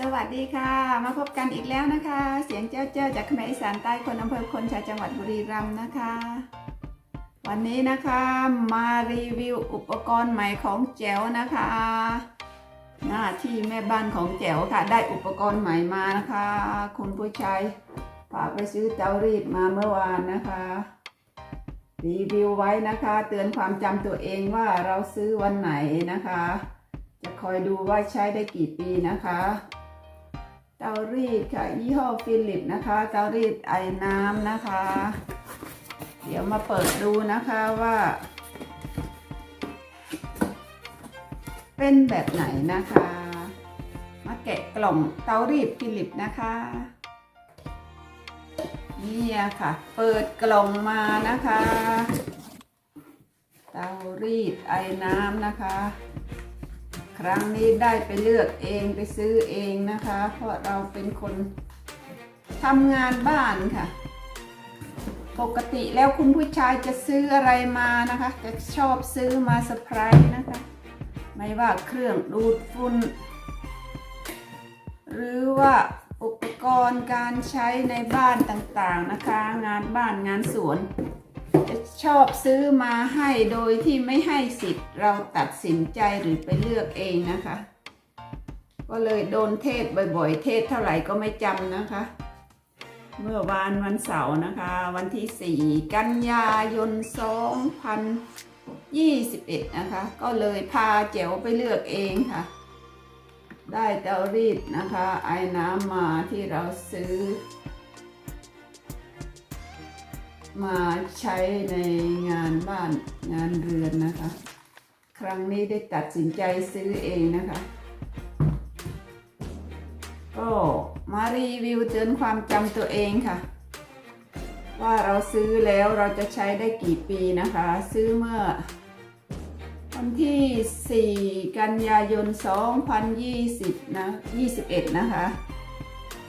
สวัสดีค่ะ มาพบกันอีกแล้วนะคะ เสียงเจ้าเจ้าจากเขมรอีสานใต้คนอำเภอคนชายจังหวัดบุรีรัมย์นะคะ วันนี้นะคะมารีวิวอุปกรณ์ใหม่ของแจ๋วนะคะ หน้าที่แม่บ้านของแจ๋วค่ะ ได้อุปกรณ์ใหม่มานะคะ คุณผู้ชายฝากไปซื้อเตารีดมาเมื่อวานนะคะ รีวิวไว้นะคะ เตือนความจำตัวเองว่าเราซื้อวันไหนนะคะ จะคอยดูว่าใช้ได้กี่ปีนะคะ เตารีดค่ะยี่ห้อฟิลิปนะคะ เตารีดไอ้น้ำนะคะ เดี๋ยวมาเปิดดูนะคะว่า เป็นแบบไหนนะคะ มาแกะกล่องเตารีดฟิลิปนะคะนี่ค่ะ เปิดกล่องมานะคะ เตารีดไอ้น้ำนะคะ ครั้งนี้ได้ไปเลือกเองไปซื้อเองนะคะ เพราะเราเป็นคนทำงานบ้านค่ะ ปกติแล้วคุณผู้ชายจะซื้ออะไรมานะคะ จะชอบซื้อมาเซอร์ไพรส์นะคะ ไม่ว่าเครื่องดูดฝุ่นหรือว่าอุปกรณ์การใช้ในบ้านต่างๆนะคะ งานบ้านงานสวน ชอบซื้อมาให้โดยที่ไม่ให้สิทธิ์เราตัดสินใจหรือไปเลือกเองนะคะ ก็เลยโดนเทศบ่อยๆ เทศเท่าไหร่ก็ไม่จำนะคะ เมื่อวานวันเสาร์นะคะ วันที่ 4 กันยายน 2021 นะคะ ก็เลยพาเจ๋วไปเลือกเองค่ะ ได้เตารีดนะคะ ไอ้น้ำมาที่เราซื้อ มาใช้ในงานบ้านงานเรือนนะคะ ครั้งนี้ได้ตัดสินใจซื้อเองนะคะ ก็มารีวิวเตือนความจำตัวเองค่ะ ว่าเราซื้อแล้วเราจะใช้ได้กี่ปีนะคะ ซื้อเมื่อวันที่ 4 กันยายน 2020 นะ 21 นะคะ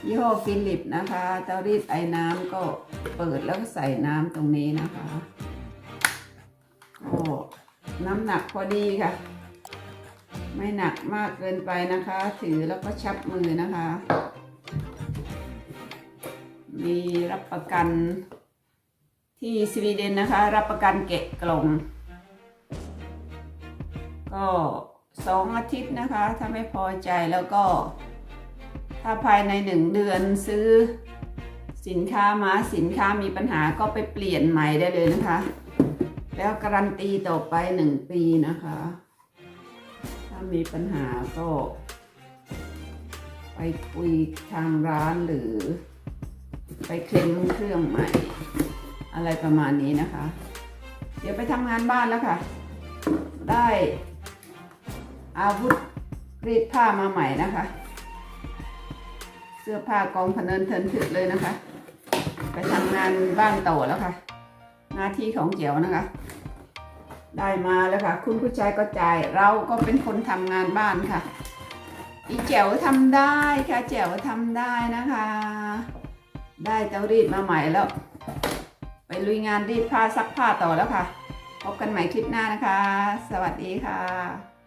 ยี่ห้อฟิลิปนะคะ เตารีดไอ้น้ำก็เปิดแล้วก็ใส่น้ำตรงนี้นะคะก็น้ำหนักพอดีค่ะ ไม่หนักมากเกินไปนะคะ ถือแล้วก็ชับมือนะคะ มีรับประกันที่สวีเดนนะคะ รับประกันเกะกล่อง ก็สองอาทิตย์นะคะ ถ้าไม่พอใจแล้วก็ ถ้าภายในหนึ่งเดือนซื้อสินค้ามาสินค้ามีปัญหาก็ไปเปลี่ยนใหม่ได้เลยนะคะ แล้วการันตีต่อไปหนึ่งปีนะคะ ถ้ามีปัญหาก็ ไปคุยทางร้านหรือ ไปเคลมเครื่องใหม่ อะไรประมาณนี้นะคะ เดี๋ยวไปทำงานบ้านแล้วค่ะ ได้อาวุธรีดผ้ามาใหม่นะคะ สื้อผ้ากองพเนินเทินถึกเลยนะคะ ไปทำงานบ้านต่อแล้วค่ะ หน้าที่ของเจียวนะคะ ได้มาแล้วค่ะ คุณผู้ชายก็จ่ายเราก็เป็นคนทำงานบ้านค่ะ อีเจ๋วทำได้ค่ะเจ๋วทำได้นะคะ ได้เตารีดมาใหม่แล้ว ไปลุยงานรีดผ้าซักผ้าต่อแล้วค่ะ พบกันใหม่คลิปหน้านะคะ สวัสดีค่ะ